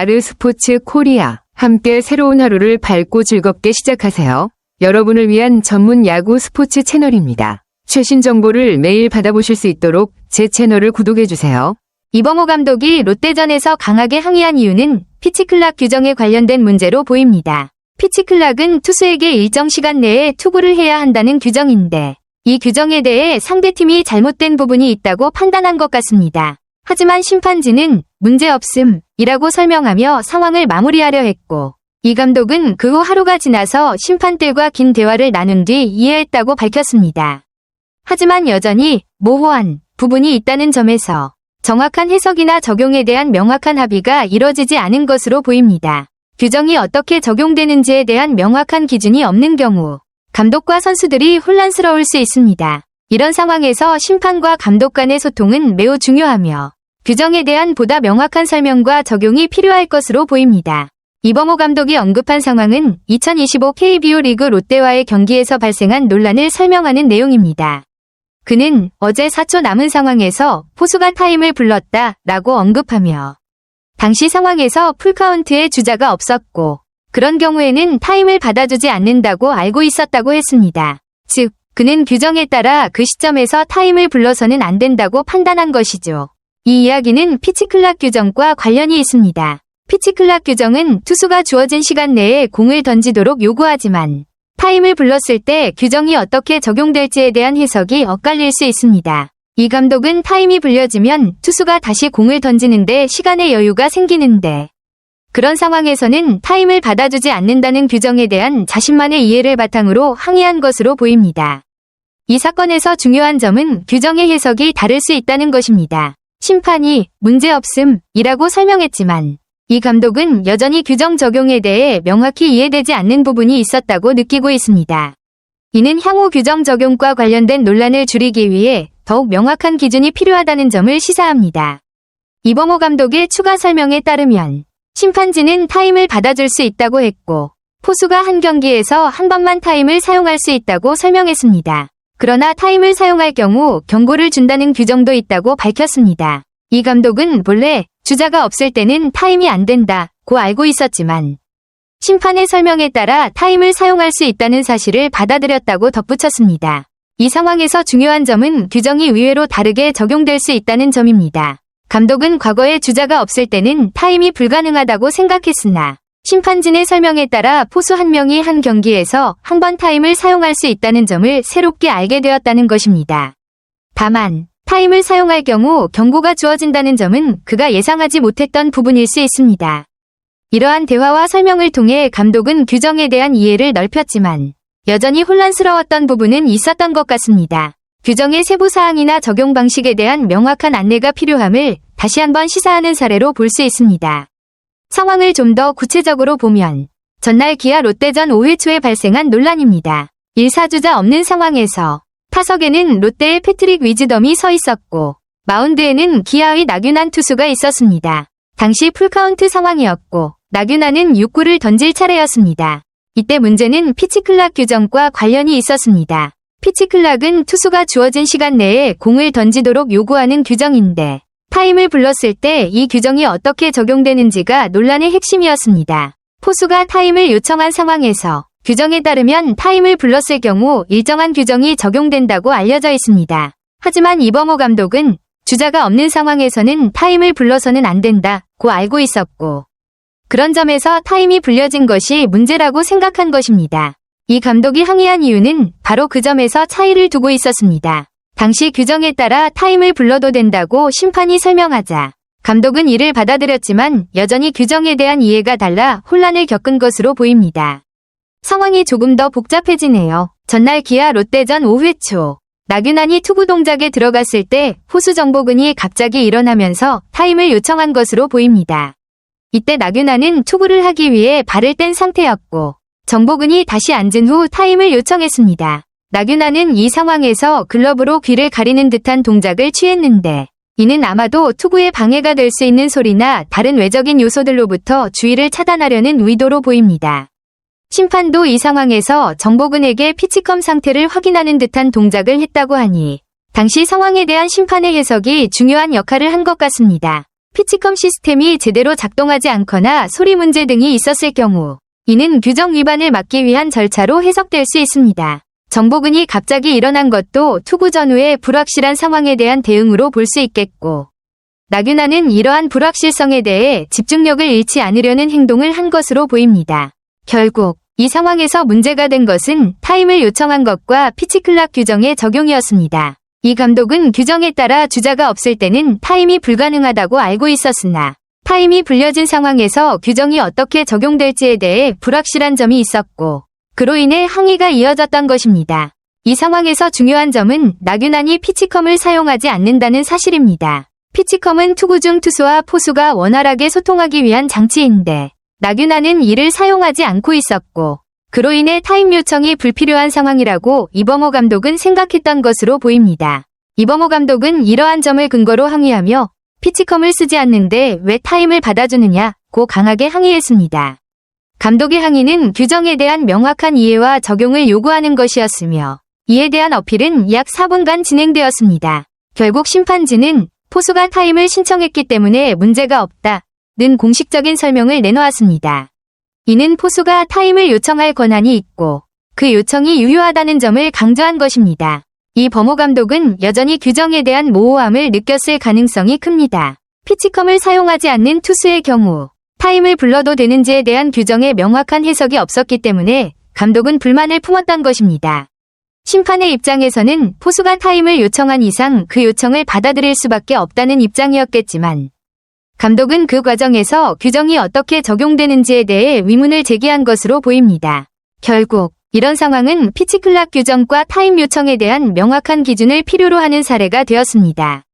아르스포츠 코리아. 함께 새로운 하루를 밝고 즐겁게 시작하세요. 여러분을 위한 전문 야구 스포츠 채널입니다. 최신 정보를 매일 받아보실 수 있도록 제 채널을 구독해주세요. 이범호 감독이 롯데전에서 강하게 항의한 이유는 피치클락 규정에 관련된 문제로 보입니다. 피치클락은 투수에게 일정 시간 내에 투구를 해야 한다는 규정인데 이 규정에 대해 상대팀이 잘못된 부분이 있다고 판단한 것 같습니다. 하지만 심판진은 문제없음 이라고 설명하며 상황을 마무리하려 했고 이 감독은 그 후 하루가 지나서 심판들과 긴 대화를 나눈 뒤 이해했다고 밝혔습니다. 하지만 여전히 모호한 부분이 있다는 점에서 정확한 해석이나 적용에 대한 명확한 합의가 이뤄지지 않은 것으로 보입니다. 규정이 어떻게 적용되는지에 대한 명확한 기준이 없는 경우 감독과 선수들이 혼란스러울 수 있습니다. 이런 상황에서 심판과 감독 간의 소통은 매우 중요하며 규정에 대한 보다 명확한 설명과 적용이 필요할 것으로 보입니다. 이범호 감독이 언급한 상황은 2025 KBO 리그 롯데와의 경기에서 발생한 논란을 설명하는 내용입니다. 그는 어제 4초 남은 상황에서 포수가 타임을 불렀다 라고 언급하며 당시 상황에서 풀카운트에 주자가 없었고 그런 경우에는 타임을 받아주지 않는다고 알고 있었다고 했습니다. 즉, 그는 규정에 따라 그 시점에서 타임을 불러서는 안 된다고 판단한 것이죠. 이 이야기는 피치클락 규정과 관련이 있습니다. 피치클락 규정은 투수가 주어진 시간 내에 공을 던지도록 요구하지만 타임을 불렀을 때 규정이 어떻게 적용될지에 대한 해석이 엇갈릴 수 있습니다. 이 감독은 타임이 불려지면 투수가 다시 공을 던지는데 시간의 여유가 생기는데 그런 상황에서는 타임을 받아주지 않는다는 규정에 대한 자신만의 이해를 바탕으로 항의한 것으로 보입니다. 이 사건에서 중요한 점은 규정의 해석이 다를 수 있다는 것입니다. 심판이 문제없음이라고 설명했지만 이 감독은 여전히 규정 적용에 대해 명확히 이해되지 않는 부분이 있었다고 느끼고 있습니다. 이는 향후 규정 적용과 관련된 논란을 줄이기 위해 더욱 명확한 기준이 필요하다는 점을 시사합니다. 이범호 감독의 추가 설명에 따르면 심판진은 타임을 받아줄 수 있다고 했고 포수가 한 경기에서 한 번만 타임을 사용할 수 있다고 설명했습니다. 그러나 타임을 사용할 경우 경고를 준다는 규정도 있다고 밝혔습니다. 이 감독은 본래 주자가 없을 때는 타임이 안 된다 고 알고 있었지만 심판의 설명에 따라 타임을 사용할 수 있다는 사실을 받아들였다고 덧붙였습니다. 이 상황에서 중요한 점은 규정이 의외로 다르게 적용될 수 있다는 점입니다. 감독은 과거에 주자가 없을 때는 타임이 불가능하다고 생각했으나 심판진의 설명에 따라 포수 한 명이 한 경기에서 한 번 타임을 사용할 수 있다는 점을 새롭게 알게 되었다는 것입니다. 다만 타임을 사용할 경우 경고가 주어진다는 점은 그가 예상하지 못했던 부분일 수 있습니다. 이러한 대화와 설명을 통해 감독은 규정에 대한 이해를 넓혔지만 여전히 혼란스러웠던 부분은 있었던 것 같습니다. 규정의 세부 사항이나 적용 방식에 대한 명확한 안내가 필요함을 다시 한번 시사하는 사례로 볼 수 있습니다. 상황을 좀 더 구체적으로 보면 전날 기아 롯데전 5회 초에 발생한 논란입니다. 1사주자 없는 상황에서 타석에는 롯데의 패트릭 위즈덤이 서 있었고 마운드에는 기아의 나균한 투수가 있었습니다. 당시 풀카운트 상황이었고 나균한은 6구를 던질 차례였습니다. 이때 문제는 피치클락 규정과 관련이 있었습니다. 피치클락은 투수가 주어진 시간 내에 공을 던지도록 요구하는 규정인데 타임을 불렀을 때 이 규정이 어떻게 적용되는지가 논란의 핵심이었습니다. 포수가 타임을 요청한 상황에서 규정에 따르면 타임을 불렀을 경우 일정한 규정이 적용된다고 알려져 있습니다. 하지만 이범호 감독은 주자가 없는 상황에서는 타임을 불러서는 안 된다고 알고 있었고 그런 점에서 타임이 불려진 것이 문제라고 생각한 것입니다. 이 감독이 항의한 이유는 바로 그 점에서 차이를 두고 있었습니다. 당시 규정에 따라 타임을 불러도 된다고 심판이 설명하자 감독은 이를 받아들였지만 여전히 규정에 대한 이해가 달라 혼란을 겪은 것으로 보입니다. 상황이 조금 더 복잡해지네요. 전날 기아 롯데전 5회 초 나균안이 투구 동작에 들어갔을 때 호수 정보근이 갑자기 일어나면서 타임을 요청한 것으로 보입니다. 이때 나균안은 투구를 하기 위해 발을 뗀 상태였고 정보근이 다시 앉은 후 타임을 요청했습니다. 나균아는 이 상황에서 글러브로 귀를 가리는 듯한 동작을 취했는데 이는 아마도 투구에 방해가 될 수 있는 소리나 다른 외적인 요소들로부터 주의를 차단하려는 의도로 보입니다. 심판도 이 상황에서 정보근에게 피치컴 상태를 확인하는 듯한 동작을 했다고 하니 당시 상황에 대한 심판의 해석이 중요한 역할을 한 것 같습니다. 피치컴 시스템이 제대로 작동하지 않거나 소리 문제 등이 있었을 경우 이는 규정 위반을 막기 위한 절차로 해석될 수 있습니다. 정보근이 갑자기 일어난 것도 투구 전후의 불확실한 상황에 대한 대응으로 볼 수 있겠고 나균아는 이러한 불확실성에 대해 집중력을 잃지 않으려는 행동을 한 것으로 보입니다. 결국 이 상황에서 문제가 된 것은 타임을 요청한 것과 피치클락 규정의 적용이었습니다. 이 감독은 규정에 따라 주자가 없을 때는 타임이 불가능하다고 알고 있었으나 타임이 불려진 상황에서 규정이 어떻게 적용될지에 대해 불확실한 점이 있었고 그로 인해 항의가 이어졌던 것입니다. 이 상황에서 중요한 점은 나균안이 피치컴을 사용하지 않는다는 사실입니다. 피치컴은 투구 중 투수와 포수가 원활하게 소통하기 위한 장치인데 나균안은 이를 사용하지 않고 있었고 그로 인해 타임 요청이 불필요한 상황이라고 이범호 감독은 생각했던 것으로 보입니다. 이범호 감독은 이러한 점을 근거로 항의하며 피치컴을 쓰지 않는데 왜 타임을 받아주느냐고 강하게 항의했습니다. 감독의 항의는 규정에 대한 명확한 이해와 적용을 요구하는 것이었으며 이에 대한 어필은 약 4분간 진행되었습니다. 결국 심판진은 포수가 타임을 신청했기 때문에 문제가 없다. 는 공식적인 설명을 내놓았습니다. 이는 포수가 타임을 요청할 권한이 있고 그 요청이 유효하다는 점을 강조한 것입니다. 이 범호 감독은 여전히 규정에 대한 모호함을 느꼈을 가능성이 큽니다. 피치컴을 사용하지 않는 투수의 경우 타임을 불러도 되는지에 대한 규정의 명확한 해석이 없었기 때문에 감독은 불만을 품었던 것입니다. 심판의 입장에서는 포수가 타임을 요청한 이상 그 요청을 받아들일 수밖에 없다는 입장이었겠지만 감독은 그 과정에서 규정이 어떻게 적용되는지에 대해 의문을 제기한 것으로 보입니다. 결국 이런 상황은 피치클락 규정과 타임 요청에 대한 명확한 기준을 필요로 하는 사례가 되었습니다.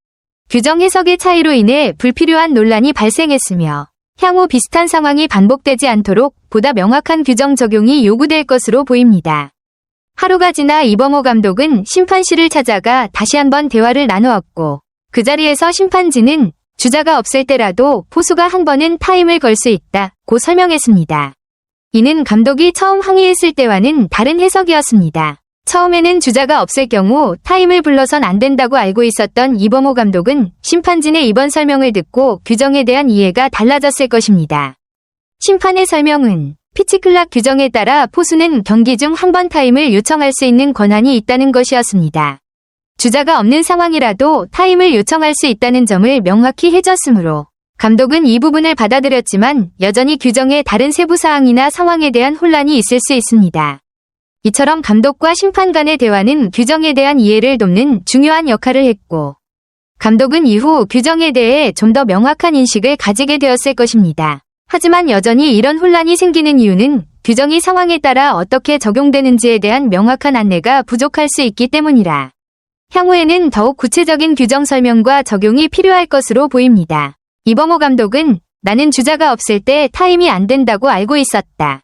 규정 해석의 차이로 인해 불필요한 논란이 발생했으며 향후 비슷한 상황이 반복되지 않도록 보다 명확한 규정 적용이 요구될 것으로 보입니다. 하루가 지나 이범호 감독은 심판실을 찾아가 다시 한번 대화를 나누었고 그 자리에서 심판진은 주자가 없을 때라도 포수가 한 번은 타임을 걸 수 있다 고 설명했습니다. 이는 감독이 처음 항의했을 때와는 다른 해석이었습니다. 처음에는 주자가 없을 경우 타임을 불러선 안 된다고 알고 있었던 이범호 감독은 심판진의 이번 설명을 듣고 규정에 대한 이해가 달라졌을 것입니다. 심판의 설명은 피치클락 규정에 따라 포수는 경기 중 한 번 타임을 요청할 수 있는 권한이 있다는 것이었습니다. 주자가 없는 상황이라도 타임을 요청할 수 있다는 점을 명확히 해줬으므로 감독은 이 부분을 받아들였지만 여전히 규정의 다른 세부 사항이나 상황에 대한 혼란이 있을 수 있습니다. 이처럼 감독과 심판 간의 대화는 규정에 대한 이해를 돕는 중요한 역할을 했고 감독은 이후 규정에 대해 좀 더 명확한 인식을 가지게 되었을 것입니다. 하지만 여전히 이런 혼란이 생기는 이유는 규정이 상황에 따라 어떻게 적용되는지에 대한 명확한 안내가 부족할 수 있기 때문이라. 향후에는 더욱 구체적인 규정 설명과 적용이 필요할 것으로 보입니다. 이범호 감독은 나는 주자가 없을 때 타임이 안 된다고 알고 있었다.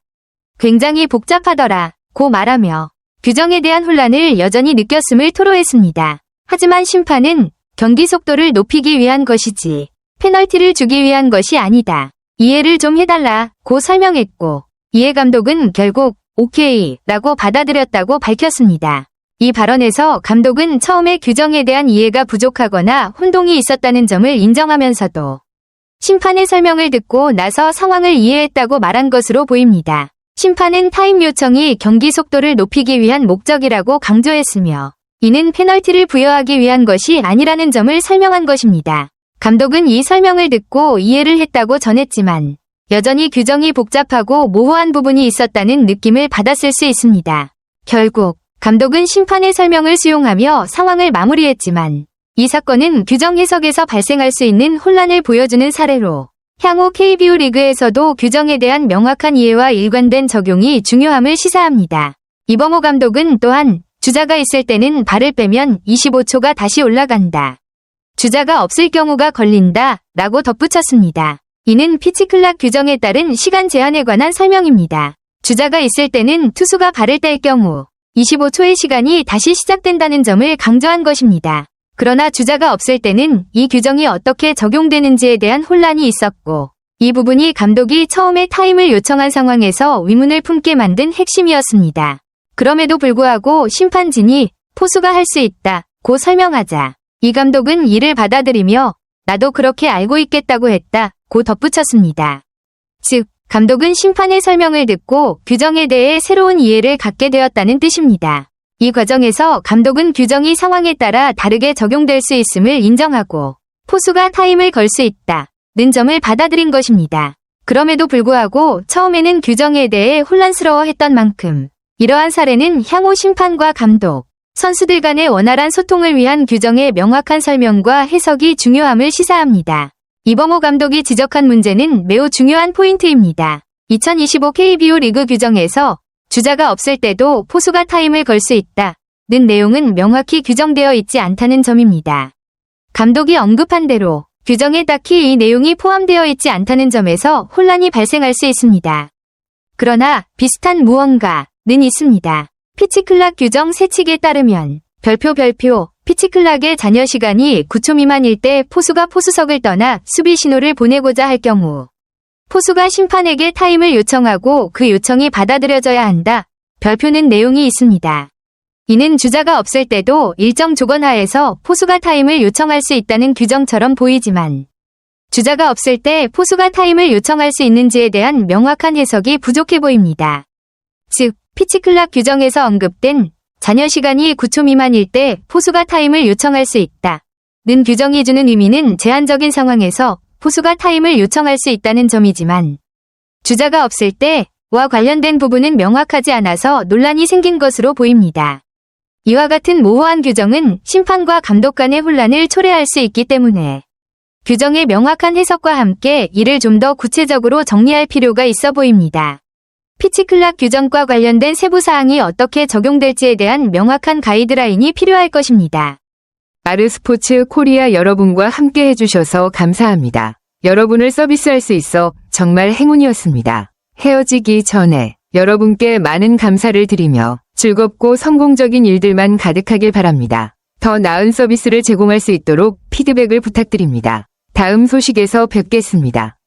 굉장히 복잡하더라. 고 말하며 규정에 대한 혼란을 여전히 느꼈음을 토로했습니다. 하지만 심판은 경기 속도를 높이기 위한 것이지 페널티를 주기 위한 것이 아니다. 이해를 좀 해달라. 고 설명했고 이해 감독은 결국 오케이 라고 받아들였다고 밝혔습니다. 이 발언에서 감독은 처음에 규정에 대한 이해가 부족하거나 혼동이 있었다는 점을 인정하면서도 심판의 설명을 듣고 나서 상황을 이해했다고 말한 것으로 보입니다. 심판은 타임 요청이 경기 속도를 높이기 위한 목적이라고 강조했으며 이는 페널티를 부여하기 위한 것이 아니라는 점을 설명한 것입니다. 감독은 이 설명을 듣고 이해를 했다고 전했지만 여전히 규정이 복잡하고 모호한 부분이 있었다는 느낌을 받았을 수 있습니다. 결국 감독은 심판의 설명을 수용하며 상황을 마무리했지만 이 사건은 규정 해석에서 발생할 수 있는 혼란을 보여주는 사례로 향후 KBO 리그에서도 규정에 대한 명확한 이해와 일관된 적용이 중요함을 시사합니다. 이범호 감독은 또한 주자가 있을 때는 발을 빼면 25초가 다시 올라간다. 주자가 없을 경우가 걸린다. 라고 덧붙였습니다. 이는 피치클락 규정에 따른 시간 제한에 관한 설명입니다. 주자가 있을 때는 투수가 발을 뗄 경우 25초의 시간이 다시 시작된다는 점을 강조한 것입니다. 그러나 주자가 없을 때는 이 규정이 어떻게 적용되는지에 대한 혼란이 있었고 이 부분이 감독이 처음에 타임을 요청한 상황에서 의문을 품게 만든 핵심이었습니다. 그럼에도 불구하고 심판진이 포수가 할 수 있다 고 설명하자 이 감독은 이를 받아들이며 나도 그렇게 알고 있겠다고 했다. 고 덧붙였습니다. 즉, 감독은 심판의 설명을 듣고 규정에 대해 새로운 이해를 갖게 되었다는 뜻입니다. 이 과정에서 감독은 규정이 상황에 따라 다르게 적용될 수 있음을 인정하고 포수가 타임을 걸 수 있다. 는 점을 받아들인 것입니다. 그럼에도 불구하고 처음에는 규정에 대해 혼란스러워 했던 만큼 이러한 사례는 향후 심판과 감독, 선수들 간의 원활한 소통을 위한 규정의 명확한 설명과 해석이 중요함을 시사합니다. 이범호 감독이 지적한 문제는 매우 중요한 포인트입니다. 2025 KBO 리그 규정에서 주자가 없을 때도 포수가 타임을 걸 수 있다. 는 내용은 명확히 규정되어 있지 않다는 점입니다. 감독이 언급한 대로 규정에 딱히 이 내용이 포함되어 있지 않다는 점에서 혼란이 발생할 수 있습니다. 그러나 비슷한 무언가는 있습니다. 피치클락 규정 세칙에 따르면 별표 별표 피치클락의 잔여 시간이 9초 미만일 때 포수가 포수석을 떠나 수비 신호를 보내고자 할 경우 포수가 심판에게 타임을 요청하고 그 요청이 받아들여져야 한다. 별표는 내용이 있습니다. 이는 주자가 없을 때도 일정 조건 하에서 포수가 타임을 요청할 수 있다는 규정처럼 보이지만 주자가 없을 때 포수가 타임을 요청할 수 있는지에 대한 명확한 해석이 부족해 보입니다. 즉, 피치클락 규정에서 언급된 잔여 시간이 9초 미만일 때 포수가 타임을 요청할 수 있다. 는 규정이 주는 의미는 제한적인 상황에서 포수가 타임을 요청할 수 있다는 점이지만 주자가 없을 때와 관련된 부분은 명확하지 않아서 논란이 생긴 것으로 보입니다. 이와 같은 모호한 규정은 심판과 감독 간의 혼란을 초래할 수 있기 때문에 규정의 명확한 해석과 함께 이를 좀 더 구체적으로 정리할 필요가 있어 보입니다. 피치클락 규정과 관련된 세부 사항이 어떻게 적용될지에 대한 명확한 가이드라인이 필요할 것입니다. 아르스포츠 코리아 여러분과 함께 해주셔서 감사합니다. 여러분을 서비스할 수 있어 정말 행운이었습니다. 헤어지기 전에 여러분께 많은 감사를 드리며 즐겁고 성공적인 일들만 가득하길 바랍니다. 더 나은 서비스를 제공할 수 있도록 피드백을 부탁드립니다. 다음 소식에서 뵙겠습니다.